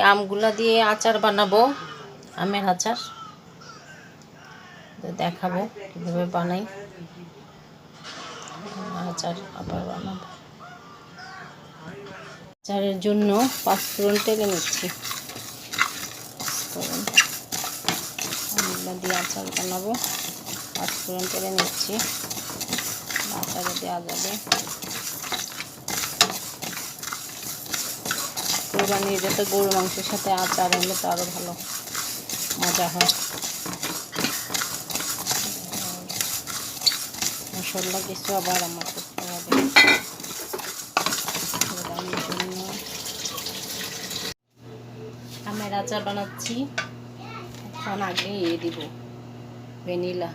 আমগুলা দিয়ে আচার বানাবো, আমের আচার। দেখাবো কীভাবে বানাই। আচার আবার বানাবো। আচারের জন্য পাঁচ পাঁচফোড়ন টেলে নিচ্ছি। আমগুলা দিয়ে আচার বানাবো। পাঁচ পাঁচফোড়ন টেলে নিচ্ছি। আচারে দেওয়া যাবে। কোরবানির যাতে গরু মাংসের সাথে আচার হলে তো আরও ভালো মজা হয়। মশলা কিছু আবার আমার করতে হবে। আমের আচার বানাচ্ছি। এখন আগে ইয়ে দিব ভ্যানিলা।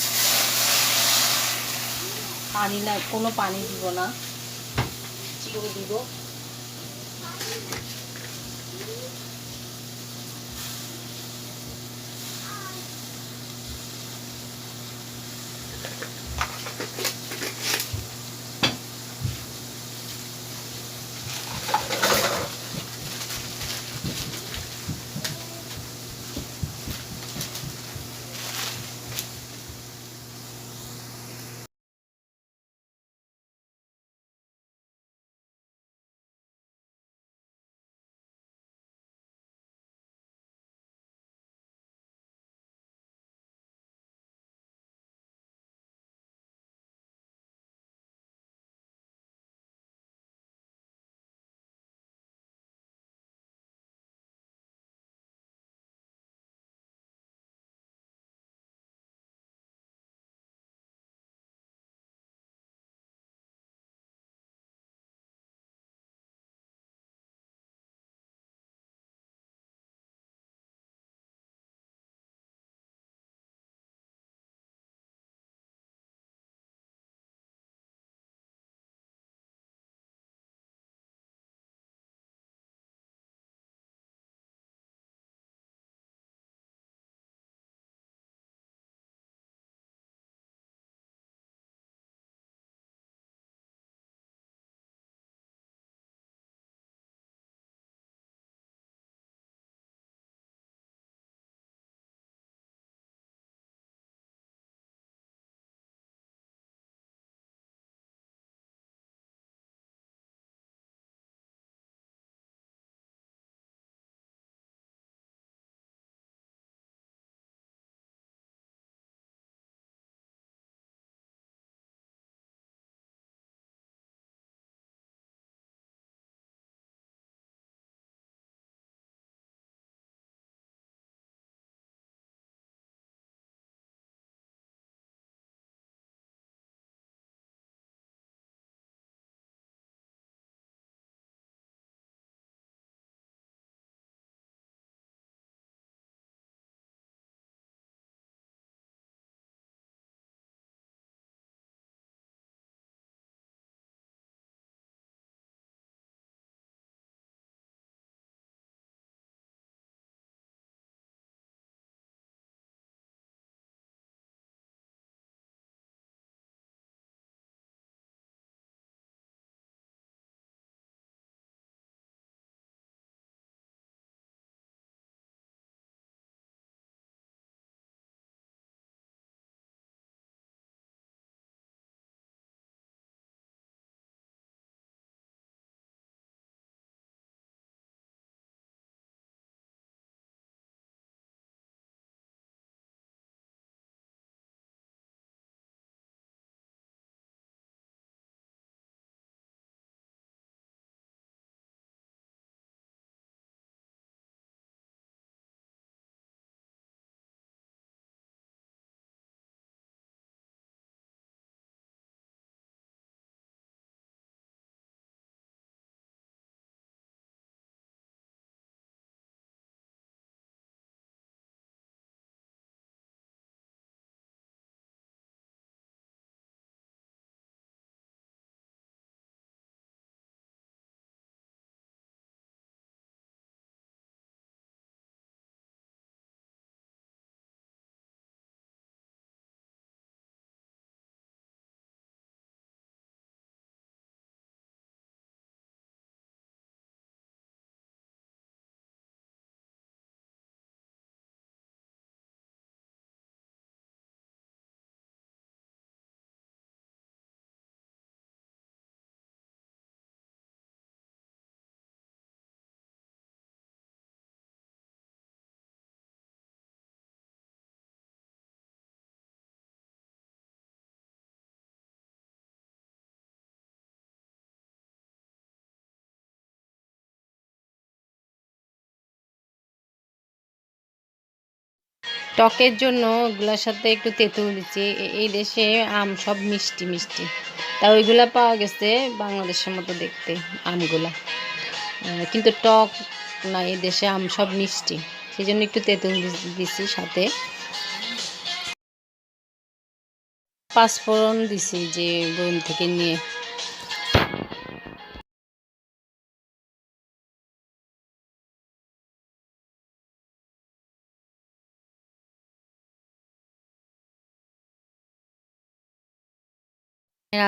পানি না, কোনো পানি দিব না। চিনি দিব। টকের জন্য ওগুলোর সাথে একটু তেঁতুল দিচ্ছি। এই দেশে আম সব মিষ্টি মিষ্টি। তা ওইগুলা পাওয়া গেছে বাংলাদেশের মতো দেখতে, আমগুলা। কিন্তু টক না, এই দেশে আম সব মিষ্টি। সেই জন্য একটু তেঁতুল দিছি সাথে। পাঁচফোড়ন দিছি যে বয়ম থেকে নিয়ে।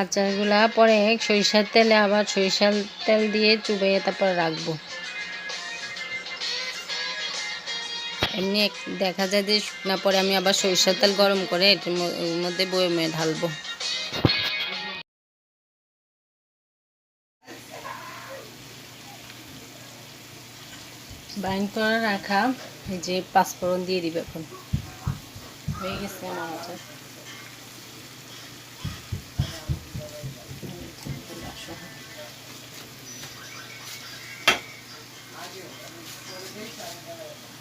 আচারগুলা পরে সরিষার তেলে আবার সরিষার তেল দিয়ে চুবাইয়ে তারপর রাখব। এমনি দেখা যায় যে শুকনা পরে আমি আবার সরিষার তেল গরম করে এটার মধ্যে বয়মে ঢালবো। বাইন করে রাখা যে পাঁচফোড়ন দিয়ে দিবে এখন। হয়ে গেছে আমার আচার।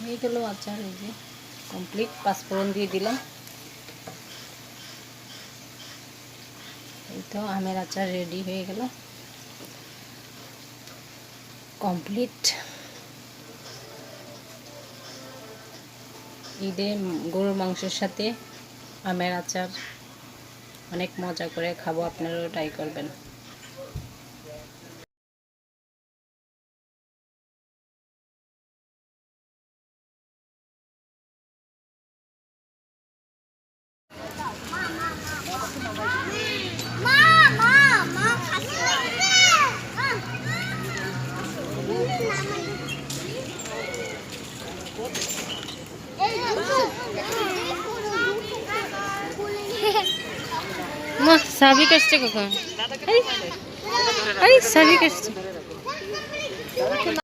হয়ে গেল আচার এই যে কমপ্লিট পাঁচফোড়ন দিয়ে দিলাম। এই তো আমের আচার রেডি হয়ে গেল। কমপ্লিট ঈদে গরুর মাংসের সাথে আমের আচার, অনেক মজা করে খাব, আপনারাও ট্রাই করবেন। सभी कष्ट को अरे अरे सभी कष्ट